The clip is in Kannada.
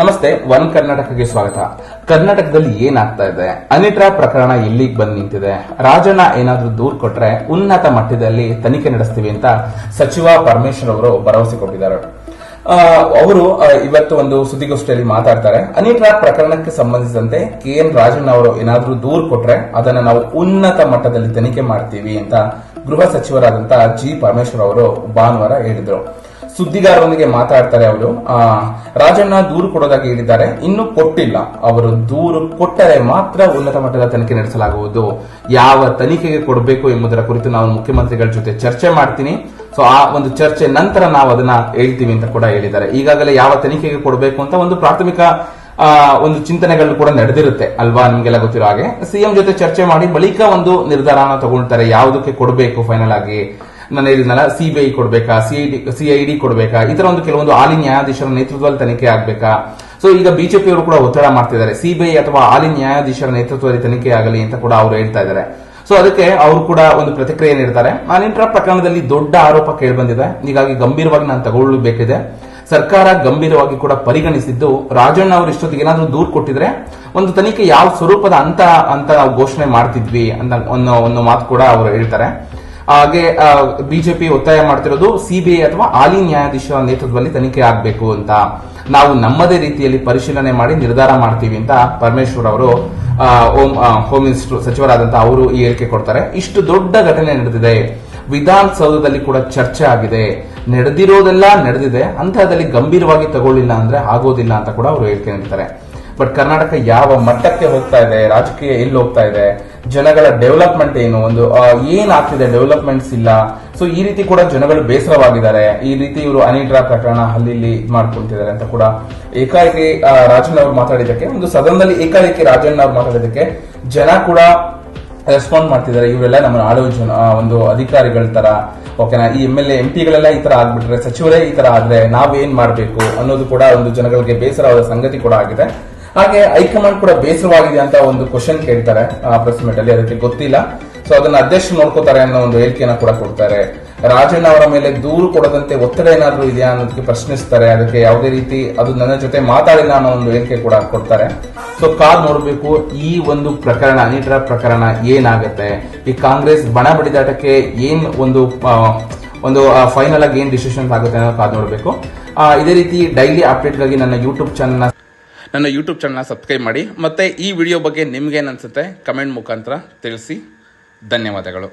ನಮಸ್ತೆ, ಒನ್ ಕರ್ನಾಟಕಕ್ಕೆ ಸ್ವಾಗತ. ಕರ್ನಾಟಕದಲ್ಲಿ ಏನಾಗ್ತಾ ಇದೆ? ಅನಿಟ್ರಾ ಪ್ರಕರಣ ಇಲ್ಲಿಗೆ ಬಂದು ನಿಂತಿದೆ. ರಾಜಣ್ಣ ಏನಾದ್ರೂ ದೂರ್ ಕೊಟ್ರೆ ಉನ್ನತ ಮಟ್ಟದಲ್ಲಿ ತನಿಖೆ ನಡೆಸ್ತೀವಿ ಅಂತ ಸಚಿವ ಪರಮೇಶ್ವರ್ ಅವರು ಭರವಸೆ ಕೊಟ್ಟಿದ್ದಾರೆ. ಅವರು ಇವತ್ತು ಒಂದು ಸುದ್ದಿಗೋಷ್ಠಿಯಲ್ಲಿ ಮಾತಾಡ್ತಾರೆ. ಅನಿಟ್ರಾ ಪ್ರಕರಣಕ್ಕೆ ಸಂಬಂಧಿಸಿದಂತೆ ಕೆ ಎನ್ ರಾಜಣ್ಣ ಅವರು ಏನಾದ್ರೂ ದೂರ್ ಕೊಟ್ರೆ ಅದನ್ನ ನಾವು ಉನ್ನತ ಮಟ್ಟದಲ್ಲಿ ತನಿಖೆ ಮಾಡ್ತೀವಿ ಅಂತ ಗೃಹ ಸಚಿವರಾದಂತಹ ಜಿ ಪರಮೇಶ್ವರ್ ಅವರು ಭಾನುವಾರ ಹೇಳಿದ್ರು. ಸುದ್ದಿಗಾರರೊಂದಿಗೆ ಮಾತಾಡ್ತಾರೆ ಅವರು. ರಾಜಣ್ಣ ದೂರು ಕೊಡೋದಾಗಿ ಹೇಳಿದ್ದಾರೆ. ಇನ್ನು ಕೊಟ್ಟಿಲ್ಲ. ಅವರು ದೂರು ಕೊಟ್ಟರೆ ಮಾತ್ರ ಉನ್ನತ ಮಟ್ಟದ ತನಿಖೆ ನಡೆಸಲಾಗುವುದು. ಯಾವ ತನಿಖೆಗೆ ಕೊಡಬೇಕು ಎಂಬುದರ ಕುರಿತು ನಾವು ಮುಖ್ಯಮಂತ್ರಿಗಳ ಜೊತೆ ಚರ್ಚೆ ಮಾಡ್ತೀನಿ. ಸೊ ಆ ಒಂದು ಚರ್ಚೆ ನಂತರ ನಾವು ಅದನ್ನ ಹೇಳ್ತೀವಿ ಅಂತ ಕೂಡ ಹೇಳಿದ್ದಾರೆ. ಈಗಾಗಲೇ ಯಾವ ತನಿಖೆಗೆ ಕೊಡಬೇಕು ಅಂತ ಒಂದು ಪ್ರಾಥಮಿಕ ಒಂದು ಚಿಂತನೆಗಳು ಕೂಡ ನಡೆದಿರುತ್ತೆ. ಅಲ್ವಾ? ನಿಮ್ಗೆಲ್ಲ ಗೊತ್ತಿರೋ ಹಾಗೆ. ಸಿಎಂ ಜೊತೆ ಚರ್ಚೆ ಮಾಡಿ ಬಳಿಕ ಒಂದು ನಿರ್ಧಾರನ ತಗೊಳ್ತಾರೆ. ಯಾವುದಕ್ಕೆ ಕೊಡಬೇಕು ಫೈನಲ್ ಆಗಿ? ಹೇಳಿದ್ನಲ್ಲ ಸಿಬಿಐ ಕೊಡ್ಬೇಕಾ ಸಿಐಡಿ ಕೊಡ್ಬೇಕಾ, ಈ ತರ ಒಂದು ಕೆಲವೊಂದು ಆಲಿ ನ್ಯಾಯಾಧೀಶರ ನೇತೃತ್ವದಲ್ಲಿ ತನಿಖೆ ಆಗಬೇಕಾ? ಸೊ ಈಗ ಬಿಜೆಪಿ ಅವರು ಕೂಡ ಒತ್ತಡ ಮಾಡ್ತಿದ್ದಾರೆ. ಸಿಬಿಐ ಅಥವಾ ಹಾಲಿ ನ್ಯಾಯಾಧೀಶರ ನೇತೃತ್ವದಲ್ಲಿ ತನಿಖೆ ಆಗಲಿ ಅಂತ ಕೂಡ ಅವರು ಹೇಳ್ತಾ ಇದ್ದಾರೆ. ಸೊ ಅದಕ್ಕೆ ಅವರು ಕೂಡ ಒಂದು ಪ್ರತಿಕ್ರಿಯೆ ನೀಡ್ತಾರೆ. ಅನಿಂಟ್ರಾ ಪ್ರಕರಣದಲ್ಲಿ ದೊಡ್ಡ ಆರೋಪ ಕೇಳಿಬಂದಿದೆ. ಹೀಗಾಗಿ ಗಂಭೀರವಾಗಿ ನಾನು ತಗೊಳ್ಳಬೇಕಿದೆ ಸರ್ಕಾರ ಗಂಭೀರವಾಗಿ ಕೂಡ ಪರಿಗಣಿಸಿದ್ದು ರಾಜಣ್ಣ ಅವರು ಇಷ್ಟೊತ್ತಿಗೆ ಏನಾದರೂ ದೂರು ಕೊಟ್ಟಿದ್ರೆ ಒಂದು ತನಿಖೆ ಯಾವ ಸ್ವರೂಪದ ಅಂತ ಅಂತ ನಾವು ಘೋಷಣೆ ಮಾಡ್ತಿದ್ವಿ ಅಂತ ಒಂದು ಮಾತು ಕೂಡ ಅವರು ಹೇಳ್ತಾರೆ. ಹಾಗೆ ಬಿಜೆಪಿ ಒತ್ತಾಯ ಮಾಡ್ತಿರೋದು ಸಿಬಿಐ ಅಥವಾ ಹಾಲಿ ನ್ಯಾಯಾಧೀಶರ ನೇತೃತ್ವದಲ್ಲಿ ತನಿಖೆ ಆಗಬೇಕು ಅಂತ. ನಾವು ನಮ್ಮದೇ ರೀತಿಯಲ್ಲಿ ಪರಿಶೀಲನೆ ಮಾಡಿ ನಿರ್ಧಾರ ಮಾಡ್ತೀವಿ ಅಂತ ಪರಮೇಶ್ವರ್ ಅವರು ಹೋಮ್ ಹೋಮ್ ಮಿನಿಸ್ಟರ್ ಸಚಿವರಾದಂತಹ ಅವರು ಈ ಹೇಳಿಕೆ ಕೊಡ್ತಾರೆ. ಇಷ್ಟು ದೊಡ್ಡ ಘಟನೆ ನಡೆದಿದೆ. ವಿಧಾನಸೌಧದಲ್ಲಿ ಕೂಡ ಚರ್ಚೆ ಆಗಿದೆ. ನಡೆದಿರೋದೆಲ್ಲ ನಡೆದಿದೆ. ಅಂತಹದಲ್ಲಿ ಗಂಭೀರವಾಗಿ ತಗೊಳ್ಳಿಲ್ಲ ಅಂದ್ರೆ ಆಗೋದಿಲ್ಲ ಅಂತ ಕೂಡ ಅವರು ಹೇಳಿಕೆ ನೀಡ್ತಾರೆ. ಬಟ್ ಕರ್ನಾಟಕ ಯಾವ ಮಟ್ಟಕ್ಕೆ ಹೋಗ್ತಾ ಇದೆ, ರಾಜಕೀಯ ಎಲ್ಲಿ ಹೋಗ್ತಾ ಇದೆ, ಜನಗಳ ಡೆವಲಪ್ಮೆಂಟ್ ಏನು, ಒಂದು ಏನಾಗ್ತಿದೆ ಡೆವಲಪ್ಮೆಂಟ್ಸ್ ಇಲ್ಲ. ಸೊ ಈ ರೀತಿ ಕೂಡ ಜನಗಳು ಬೇಸರವಾಗಿದ್ದಾರೆ. ಈ ರೀತಿ ಇವರು ಅನಿಡ್ರಾ ಪ್ರಕರಣ ಅಲ್ಲಿ ಮಾಡ್ಕೊಳ್ತಿದ್ದಾರೆ ಅಂತ ಕೂಡ ಏಕಾಏಕಿ ರಾಜಣ್ಣ ಅವರು ಮಾತಾಡಿದ್ದಕ್ಕೆ, ಒಂದು ಸದನದಲ್ಲಿ ಏಕಾಏಕಿ ರಾಜಣ್ಣ ಅವರು ಮಾತಾಡಿದ್ದಕ್ಕೆ ಜನ ಕೂಡ ರೆಸ್ಪಾಂಡ್ ಮಾಡ್ತಿದ್ದಾರೆ. ಇವರೆಲ್ಲ ನಮ್ಮ ಆಳು ಜನ ಒಂದು ಅಧಿಕಾರಿಗಳ ತರ. ಓಕೆನಾ ಈ ಎಂ ಎಲ್ ಎಂ ಪಿಗಳೆಲ್ಲ ಈ ತರ ಆಗ್ಬಿಟ್ರೆ, ಸಚಿವರೇ ಈ ತರ ಆದ್ರೆ ನಾವೇನ್ ಮಾಡ್ಬೇಕು ಅನ್ನೋದು ಕೂಡ ಒಂದು ಜನಗಳಿಗೆ ಬೇಸರವಾದ ಸಂಗತಿ ಕೂಡ ಆಗಿದೆ. ಹಾಗೆ ಹೈಕಮಾಂಡ್ ಕೂಡ ಬೇಸರವಾಗಿದೆ ಅಂತ ಒಂದು ಕ್ವಶನ್ ಕೇಳ್ತಾರೆ ಪ್ರೆಸ್ ಮೀಟ್ ಅಲ್ಲಿ, ಅದಕ್ಕೆ ಗೊತ್ತಿಲ್ಲ. ಸೊ ಅದನ್ನ ಅಧ್ಯಕ್ಷರು ನೋಡ್ಕೋತಾರೆ ಅನ್ನೋ ಒಂದು ಹೇಳಿಕೆಯನ್ನ ಕೂಡ ಕೊಡ್ತಾರೆ. ರಾಜಣ್ಣ ಅವರ ಮೇಲೆ ದೂರು ಕೊಡದಂತೆ ಒತ್ತಡ ಏನಾದ್ರೂ ಇದೆಯಾ ಅನ್ನೋದಕ್ಕೆ ಪ್ರಶ್ನಿಸ್ತಾರೆ. ಅದಕ್ಕೆ ಯಾವುದೇ ರೀತಿ ಅದು ನನ್ನ ಜೊತೆ ಮಾತಾಡಿಲ್ಲ ಅನ್ನೋ ಒಂದು ಹೇಳಿಕೆ ಕೂಡ ಕೊಡ್ತಾರೆ. ಸೊ ಕಾಲ್ ನೋಡಬೇಕು, ಈ ಒಂದು ಪ್ರಕರಣ ಅನಿಟರ ಪ್ರಕರಣ ಏನಾಗುತ್ತೆ? ಈ ಕಾಂಗ್ರೆಸ್ ಬಣ ಬಡಿದಾಟಕ್ಕೆ ಏನ್ ಒಂದು ಒಂದು ಫೈನಲ್ ಆಗಿ ಏನ್ ಡಿಸಿಷನ್ ಆಗುತ್ತೆ ಅನ್ನೋ ಕಾದ್ ನೋಡಬೇಕು. ಇದೇ ರೀತಿ ಡೈಲಿ ಅಪ್ಡೇಟ್ಗಾಗಿ ನನ್ನ ಯೂಟ್ಯೂಬ್ ಚಾನಲ್ ನನ್ನ ಯೂಟ್ಯೂಬ್ ಚಾನಲ್ನ ಸಬ್ಸ್ಕ್ರೈಬ್ ಮಾಡಿ. ಮತ್ತು ಈ ವಿಡಿಯೋ ಬಗ್ಗೆ ನಿಮಗೇನು ಅನಿಸುತ್ತೆ ಕಮೆಂಟ್ ಮುಖಾಂತರ ತಿಳಿಸಿ. ಧನ್ಯವಾದಗಳು.